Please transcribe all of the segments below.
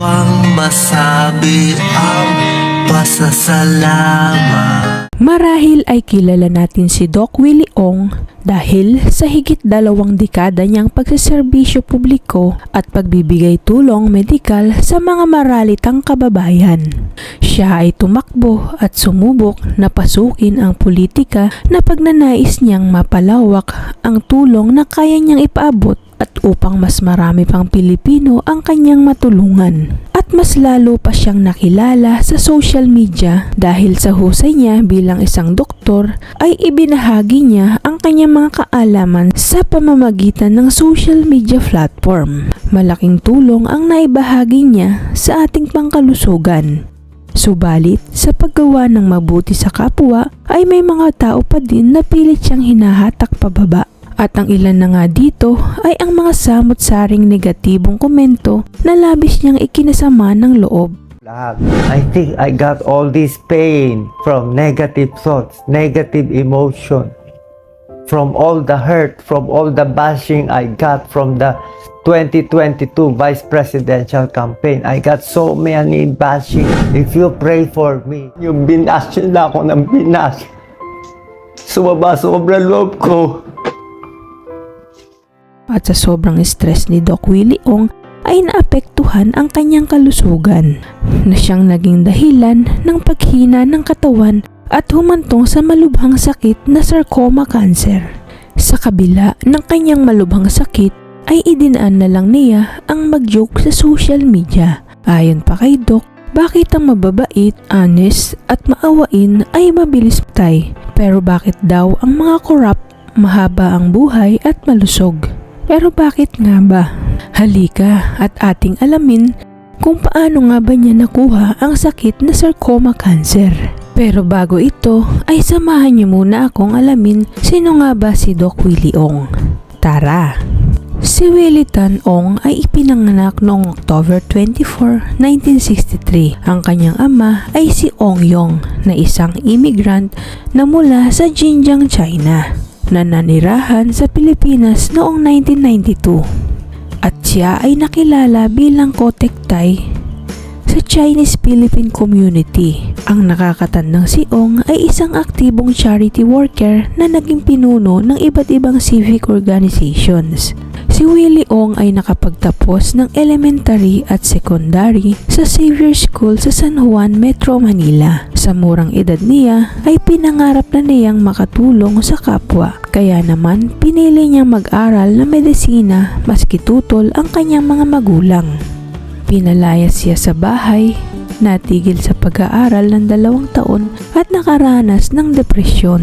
Pang masabi ang pasasalamat Marahil ay kilala natin si Doc Willie Ong dahil sa higit dalawang dekada niyang pagsaserbisyo publiko at pagbibigay tulong medikal sa mga maralitang kababayan. Siya ay tumakbo at sumubok na pasukin ang politika na pagnanais niyang mapalawak ang tulong na kaya niyang ipaabot at upang mas marami pang Pilipino ang kanyang matulungan. Mas lalo pa siyang nakilala sa social media dahil sa husay niya bilang isang doktor ay ibinahagi niya ang kanyang mga kaalaman sa pamamagitan ng social media platform. Malaking tulong ang naibahagi niya sa ating pangkalusugan. Subalit, sa paggawa ng mabuti sa kapwa ay may mga tao pa din na pilit siyang hinahatak pababa. At ang ilan na nga dito ay ang mga samot-saring negatibong komento na labis niyang ikinasama ng loob. I think I got all this pain from negative thoughts, negative emotion, from all the hurt, from all the bashing I got from the 2022 vice presidential campaign. I got so many bashing. If you pray for me, yung binash nila ako ng binash. Sumaba sobra loob ko. At sa sobrang stress ni Doc Willie Ong ay naapektuhan ang kanyang kalusugan na siyang naging dahilan ng paghina ng katawan at humantong sa malubhang sakit na sarcoma cancer. Sa kabila ng kanyang malubhang sakit ay idinaan na lang niya ang mag-joke sa social media. Ayon pa kay Doc, bakit ang mababait, honest at maawain ay mabilis patay? Pero bakit daw ang mga corrupt mahaba ang buhay at malusog? Pero bakit nga ba? Halika at ating alamin kung paano nga ba niya nakuha ang sakit na sarcoma cancer. Pero bago ito ay samahan niyo muna akong alamin sino nga ba si Doc Willie Ong. Tara! Si Willie Tan Ong ay ipinanganak noong October 24, 1963. Ang kanyang ama ay si Ong Yong na isang immigrant na mula sa Xinjiang, China na nanirahan sa Pilipinas noong 1992 at siya ay nakilala bilang Kotek Thai sa Chinese-Philippine community. Ang nakakatandang si Ong ay isang aktibong charity worker na naging pinuno ng iba't ibang civic organizations. Si Willie Ong ay nakapagtapos ng elementary at secondary sa Xavier School sa San Juan, Metro Manila. Sa murang edad niya ay pinangarap na niyang makatulong sa kapwa. Kaya naman pinili niyang mag-aral na medisina maski tutol ang kanyang mga magulang. Pinalayas siya sa bahay, natigil sa pag-aaral ng dalawang taon at nakaranas ng depresyon.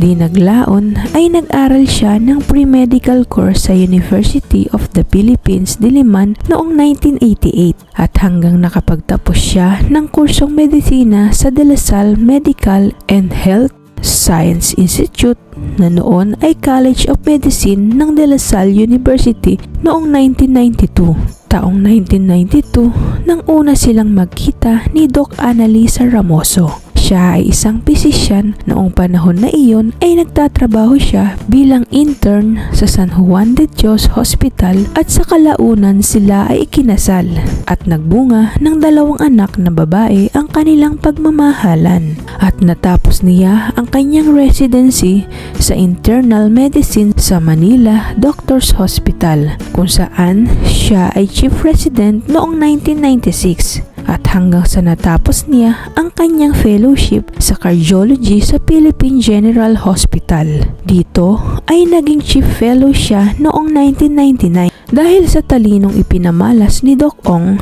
Di naglaon ay nag-aral siya ng pre-medical course sa University of the Philippines, Diliman noong 1988 at hanggang nakapagtapos siya ng kursong medisina sa De La Salle Medical and Health Science Institute na noon ay College of Medicine ng De La Salle University noong 1992 taong 1992 nang una silang magkita ni Doc Annalisa Ramoso. Siya ay isang physician noong panahon na iyon ay nagtatrabaho siya bilang intern sa San Juan de Dios Hospital at sa kalaunan sila ay ikinasal at nagbunga ng dalawang anak na babae ang kanilang pagmamahalan. At natapos niya ang kanyang residency sa internal medicine sa Manila Doctors Hospital kung saan siya ay chief resident noong 1996 at hanggang sa natapos niya ang kanyang fellowship sa cardiology sa Philippine General Hospital. Dito ay naging chief fellow siya noong 1999 dahil sa talinong ipinamalas ni Doc Ong,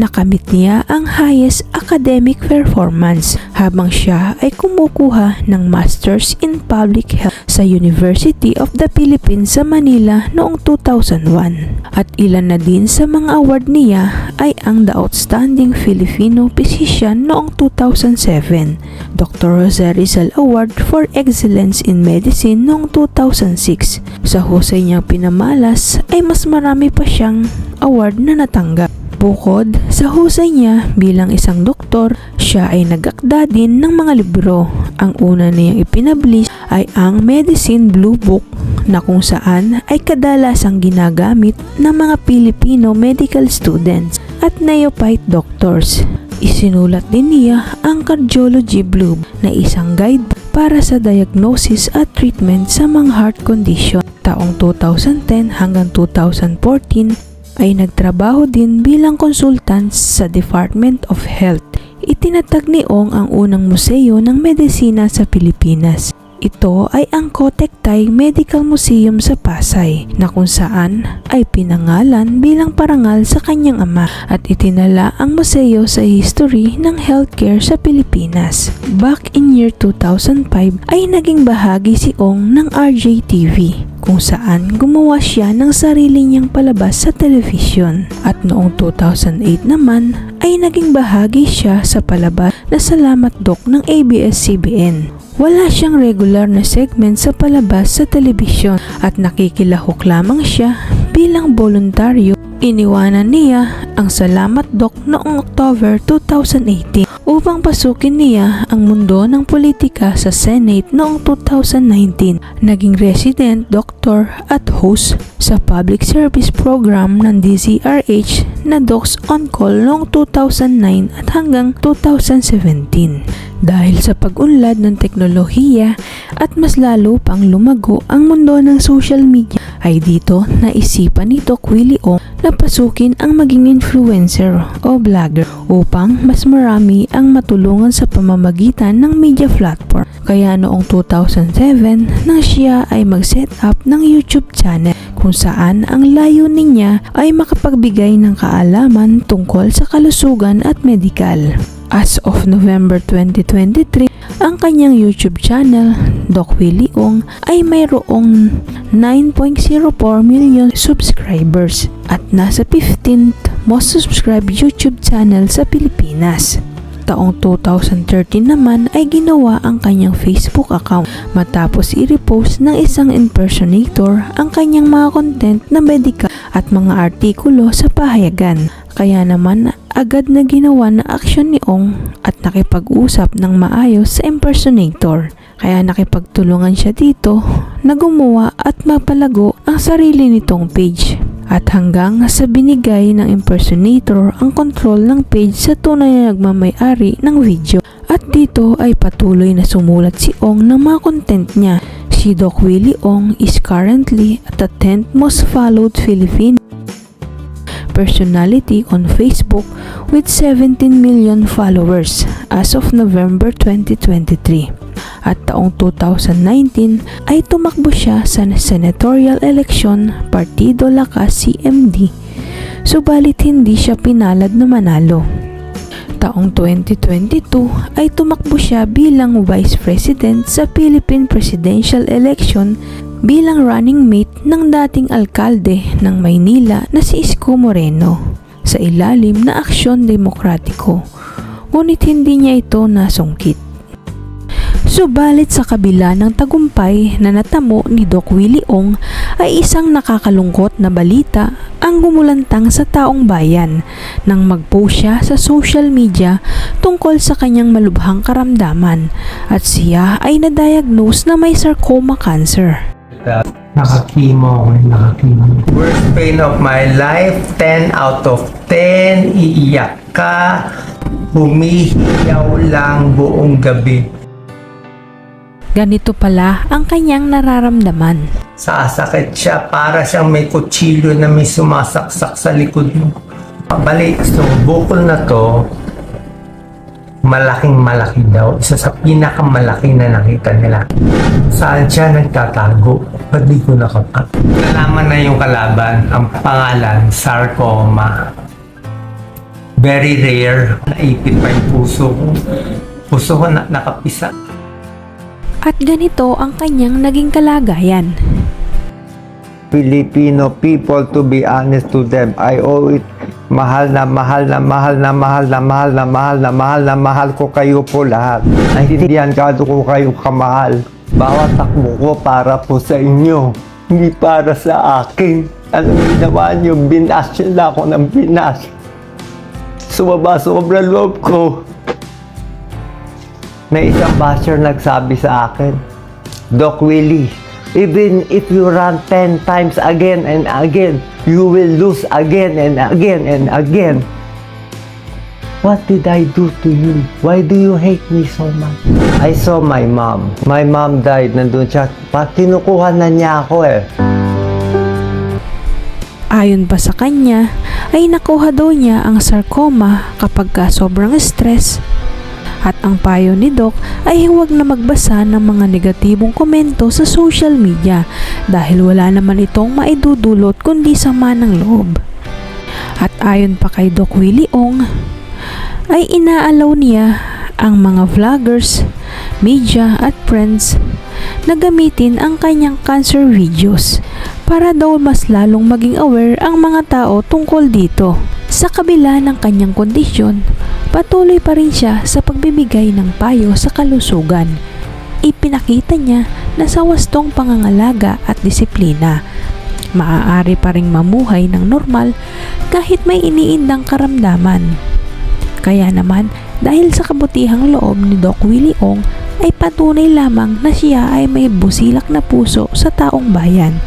nakamit niya ang highest academic performance habang siya ay kumukuha ng Masters in Public Health sa University of the Philippines sa Manila noong 2001. At ilan na din sa mga award niya ay ang The Outstanding Filipino Physician noong 2007, Dr. Jose Rizal Award for Excellence in Medicine noong 2006. Sa husay niyang pinamalas ay mas marami pa siyang award na natanggap. Bukod sa husay niya bilang isang doktor, siya ay nagakda din ng mga libro. Ang una niyang ipinablis ay ang Medicine Blue Book na kung saan ay kadalasang ginagamit ng mga Filipino medical students at neophyte doctors. Isinulat din niya ang Cardiology Blue na isang guide para sa diagnosis at treatment sa mga heart condition. Taong 2010 hanggang 2014 ay nagtrabaho din bilang consultant sa Department of Health. Itinatag ni Ong ang unang museo ng medisina sa Pilipinas. Ito ay ang Kotektay Medical Museum sa Pasay na kung saan ay pinangalan bilang parangal sa kanyang ama at itinala ang museo sa history ng healthcare sa Pilipinas. Back in year 2005 ay naging bahagi si Ong ng RJTV kung saan gumawa siya ng sarili niyang palabas sa television at noong 2008 naman ay naging bahagi siya sa palabas na Salamat Doc ng ABS-CBN. Wala siyang regular na segment sa palabas sa telebisyon at nakikilahok lamang siya bilang voluntaryo. Iniwanan niya ang Salamat Doc noong October 2018 upang pasukin niya ang mundo ng politika sa Senate noong 2019. Naging resident, doctor at host sa public service program ng DZRH na Docs on Call noong 2009 at hanggang 2017. Dahil sa pag-unlad ng teknolohiya at mas lalo pang lumago ang mundo ng social media ay dito naisipan ni Doc Willie Ong na pasukin ang maging influencer o vlogger upang mas marami ang matulungan sa pamamagitan ng media platform. Kaya noong 2007 nang siya ay mag-set up ng YouTube channel kung saan ang layunin niya ay makapagbigay ng kaalaman tungkol sa kalusugan at medikal. As of November 2023, ang kanyang YouTube channel, Doc Willie Ong, ay mayroong 9.04 million subscribers at nasa 15th most subscribed YouTube channel sa Pilipinas. Taong 2013 naman ay ginawa ang kanyang Facebook account matapos i-repost ng isang impersonator ang kanyang mga content na medical at mga artikulo sa pahayagan. Kaya naman agad na ginawa na aksyon ni Ong at nakipag-usap ng maayos sa impersonator. Kaya nakipagtulungan siya dito na gumawa at mapalago ang sarili nitong page. At hanggang sa binigay ng impersonator ang control ng page sa tunay na nagmamayari ng video. At dito ay patuloy na sumulat si Ong ng mga content niya. Si Doc Willie Ong is currently at the 10th most followed Filipino personality on Facebook with 17 million followers as of November 2023. At taong 2019 ay tumakbo siya sa senatorial election Partido Lakas CMD subalit hindi siya pinalad na manalo. Taong 2022 ay tumakbo siya bilang Vice President sa Philippine Presidential Election bilang running mate ng dating alkalde ng Maynila na si Isko Moreno sa ilalim na aksyon demokratiko. Ngunit hindi niya ito nasungkit. Subalit sa kabila ng tagumpay na natamo ni Doc Willie Ong ay isang nakakalungkot na balita ang gumulantang sa taong bayan nang mag-post siya sa social media tungkol sa kanyang malubhang karamdaman at siya ay na-diagnose na may sarcoma cancer. Nakakimo ako, nakakimo. Worst pain of my life, 10 out of 10, iiyak ka, humihiyaw lang buong gabi. Ganito pala ang kanyang nararamdaman. Sasakit siya para siyang may kutsilyo na may sumasaksak sa likod mo. Balik, so bukol na to, malaking malaki daw. Isa sa pinakamalaki na nakita nila. Saan siya nagtatago? Ba't di ko nakapat? Nalaman na yung kalaban, ang pangalan, sarcoma. Very rare. Naipit pa yung puso ko. Puso ko na nakapisa. At ganito ang kanyang naging kalagayan. Filipino people to be honest to them. I owe it. Mahal na mahal na mahal na mahal na mahal na mahal na mahal na mahal ko kayo po lahat. Naintindihan kado ko kayo kamahal. Bawat takbo ko para po sa inyo. Hindi para sa akin. Ginawa niyo? Binas niyo na ako ng binas. Sumaba sobra loob ko. May isang basher nagsabi sa akin, Doc Willie, even if you run 10 times again and again, you will lose again and again and again. What did I do to you? Why do you hate me so much? I saw my mom. My mom died. Nandun siya. Pa, kinukuha na niya ako eh. Ayon pa sa kanya, ay nakuha daw niya ang sarcoma kapag ka sobrang stress. At ang payo ni Doc ay huwag na magbasa ng mga negatibong komento sa social media dahil wala naman itong maidudulot kundi sama ng loob. At ayon pa kay Doc Willie Ong, ay inaalaw niya ang mga vloggers, media at friends na gamitin ang kanyang cancer videos para daw mas lalong maging aware ang mga tao tungkol dito. Sa kabila ng kanyang kondisyon, patuloy pa rin siya sa pagbibigay ng payo sa kalusugan. Ipinakita niya na sa wastong pangangalaga at disiplina, maaari pa ring mamuhay ng normal kahit may iniindang karamdaman. Kaya naman, dahil sa kabutihang loob ni Doc Willie Ong, ay patunay lamang na siya ay may busilak na puso sa taong bayan.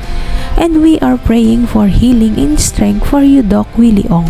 And we are praying for healing and strength for you, Doc Willie Ong.